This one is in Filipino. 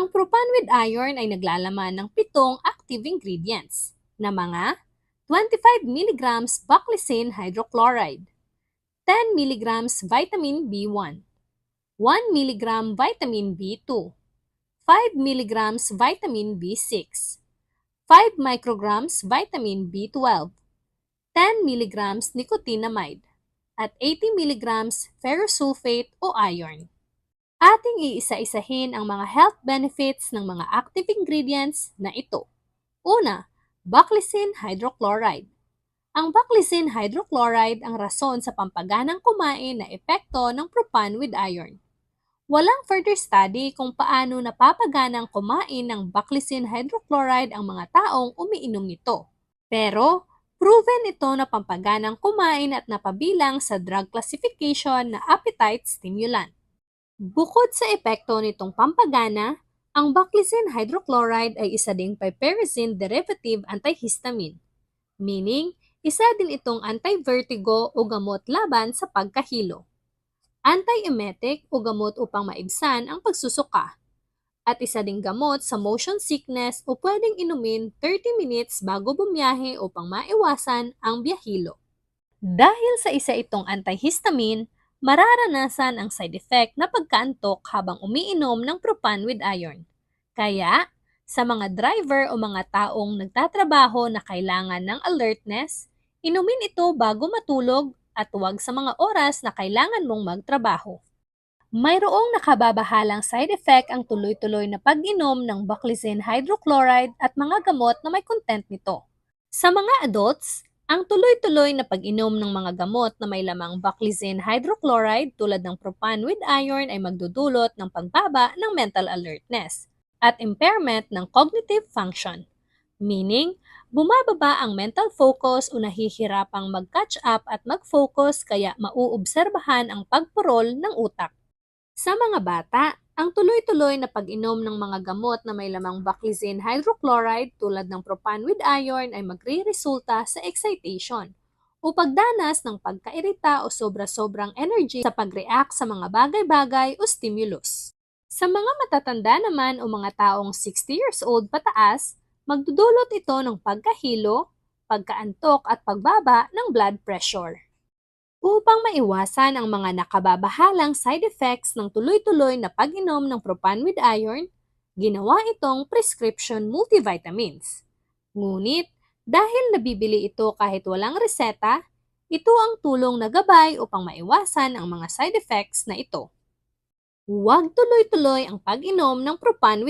Ang propan with iron ay naglalaman ng pitong active ingredients na mga 25 mg baclysine hydrochloride, 10 mg vitamin B1, 1 mg vitamin B2, 5 mg vitamin B6, 5 micrograms vitamin B12, 10 mg nicotinamide, at 80 mg ferrosulfate o iron. Ating iisa-isahin ang mga health benefits ng mga active ingredients na ito. Una, baclysine hydrochloride. Ang baclysine hydrochloride ang rason sa pampaganang kumain na epekto ng propan with iron. Walang further study kung paano napapaganang kumain ng baclysine hydrochloride ang mga taong umiinom nito. Pero, proven ito na pampaganang kumain at napabilang sa drug classification na appetite stimulant. Bukod sa epekto nitong pampagana, ang baclysine hydrochloride ay isa ding piperazine derivative antihistamine, meaning isa din itong anti-vertigo o gamot laban sa pagkahilo, anti-emetic o gamot upang maibsan ang pagsusuka, at isa ding gamot sa motion sickness o pwedeng inumin 30 minutes bago bumiyahe upang maiwasan ang biyahilo. Dahil sa isa itong antihistamine, mararanasan ang side effect na pagkaantok habang umiinom ng propan with iron. Kaya, sa mga driver o mga taong nagtatrabaho na kailangan ng alertness, inumin ito bago matulog at huwag sa mga oras na kailangan mong magtrabaho. Mayroong nakababahalang side effect ang tuloy-tuloy na pag-inom ng baclysine hydrochloride at mga gamot na may content nito. Sa mga adults, ang tuloy-tuloy na pag-inom ng mga gamot na may lamang baclysine hydrochloride tulad ng propan with iron ay magdudulot ng pagbaba ng mental alertness at impairment ng cognitive function. Meaning, bumababa ang mental focus o nahihirapang mag-catch up at mag-focus kaya mauobserbahan ang pagpurol ng utak. Sa mga bata, ang tuloy-tuloy na pag-inom ng mga gamot na may lamang baclysine hydrochloride tulad ng propan with iron ay magre-resulta sa excitation o pagdanas ng pagkairita o sobra-sobrang energy sa pag-react sa mga bagay-bagay o stimulus. Sa mga matatanda naman o mga taong 60 years old pataas, magdudulot ito ng pagkahilo, pagkaantok at pagbaba ng blood pressure. Upang maiwasan ang mga nakababahalang side effects ng tuloy-tuloy na pag-inom ng propan with iron, ginawa itong prescription multivitamins. Ngunit, dahil nabibili ito kahit walang reseta, ito ang tulong na gabay upang maiwasan ang mga side effects na ito. Huwag tuloy-tuloy ang pag-inom ng propan